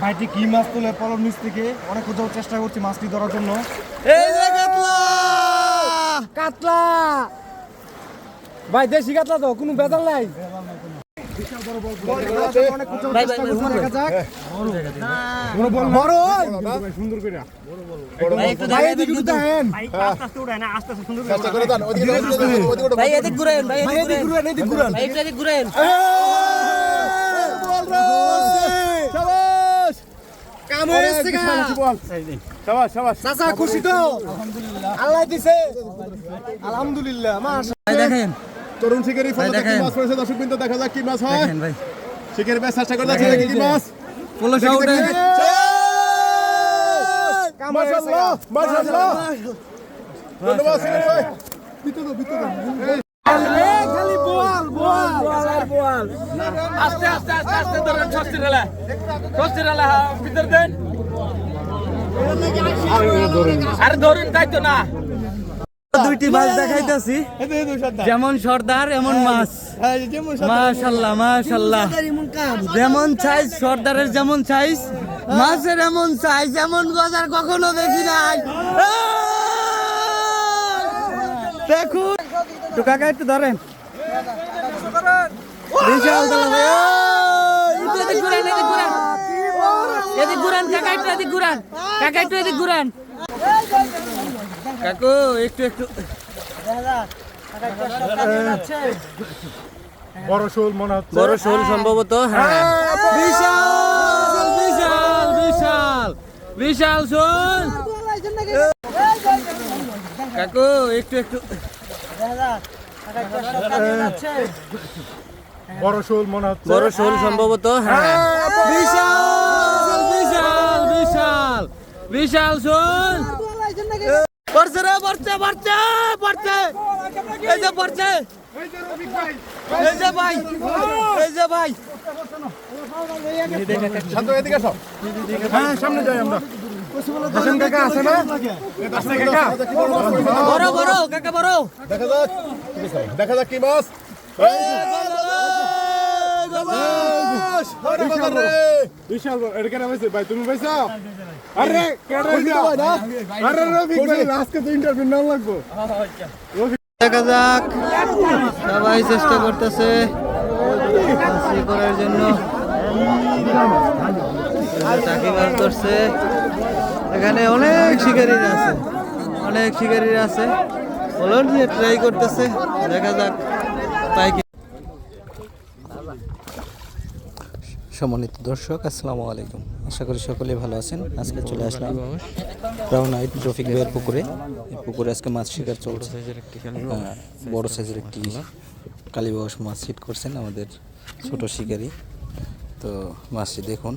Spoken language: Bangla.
ভাইটি কি মাছ তোলে পলম নিচ থেকে? অনেক কোথাও চেষ্টা করছি মাছটি ধরার জন্য। কাতলা! ভাই দেশি কাতলা তো কোনো বেদাল নাই। ঘুরেন ভাই ভাই এদিক এদিকে ঘুরেন ঘুরেন এদিকে ঘুরেন ভাই একটু এদিক ঘুরেন শাবাশ কাম হয়ে এসছে গা। শাবাশ শাবাশ চাচা খুশি তো? আল্লাহ দিছে। আলহামদুলিল্লাহ দেখেন। তরুণ শিকারি কি দেখেন। মাছ পড়েছে? দর্শক বিন্দু দেখা যাক কি মাছ হয়। দেখেন ভাই। শিকারি বেশ চেষ্টা করে যাচ্ছে দেখি কি মাছ। পোলো শাউটে হয়ে মাশাআল্লাহ ধন্যবাদ শিকারি ভাই। খালি বোয়াল আস্তে আস্তে আস্তে আস্তে ধরেন রেলা রেলা ভিতর দেন। আরে ধরুন তাই তো না। দুইটি মাছ দেখাইতেছি। যেমন সর্দার এমন মাছ। মাশাল্লাহ মাশাল্লাহ। যেমন সাইজ সর্দারের যেমন সাইজ মাছের এমন সাইজ এমন বাজার কখনো দেখি নাই। দেখুন। তো কাকা একটু ধরেন। বিশাল তালা এদিক ঘুরান এদিক ঘুরান। এদিক ঘুরান কাকা একটু এদিক ঘুরান। কাকা একটু এদিক ঘুরান। কাকু একটু একটু। বড় শোল মনে হচ্ছে। বড় শোল সম্ভবত হ্যাঁ। বিশাল বিশাল বিশাল। বিশাল শোল। কাকু একটু একটু। বড় শোল মনে হচ্ছে। বড় শোল সম্ভবত হ্যাঁ। বিশাল বিশাল বিশাল বিশাল শোল। পড়ছে রে পড়ছে পড়ছে পড়ছে। এই যে পড়ছে। এই যে ভাই এই যে ভাই। শান্ত এদিকে আসো। হ্যাঁ সামনে যাই আমরা। হাসান কাকা আছে না? আছে কাকা। বড় বড় কাকা বড়। দেখা যাক দেখা যাক কি মাছ বিশাল বড়। এটা কেন হয়েছে? ভাই তুমি পাইছো? আরে কেন আরে রফিক ভাই আজকে তো ইন্টারভিউ নাম লাগবো। দেখা যাক। সবাই চেষ্টা করতেছে করার জন্য। মাছ ধরছে এখানে অনেক শিকারীরা আছে। অনেক শিকারীরা আছে। বলুন যে ট্রাই করতেছে। দেখা যাক তাই সম্মানিত দর্শক, আসসালামু আলাইকুম। আশা করি সকলেই ভালো আছেন। আজকে চলে আসলাম ব্রাউন আইট ট্রফিক ভাইয়ের পুকুরে। এই পুকুরে আজকে মাছ শিকার চলছে। বড় সাইজের একটি কালীবাস মাছ হিট করছেন আমাদের ছোট শিকারি। তো মাছটি দেখুন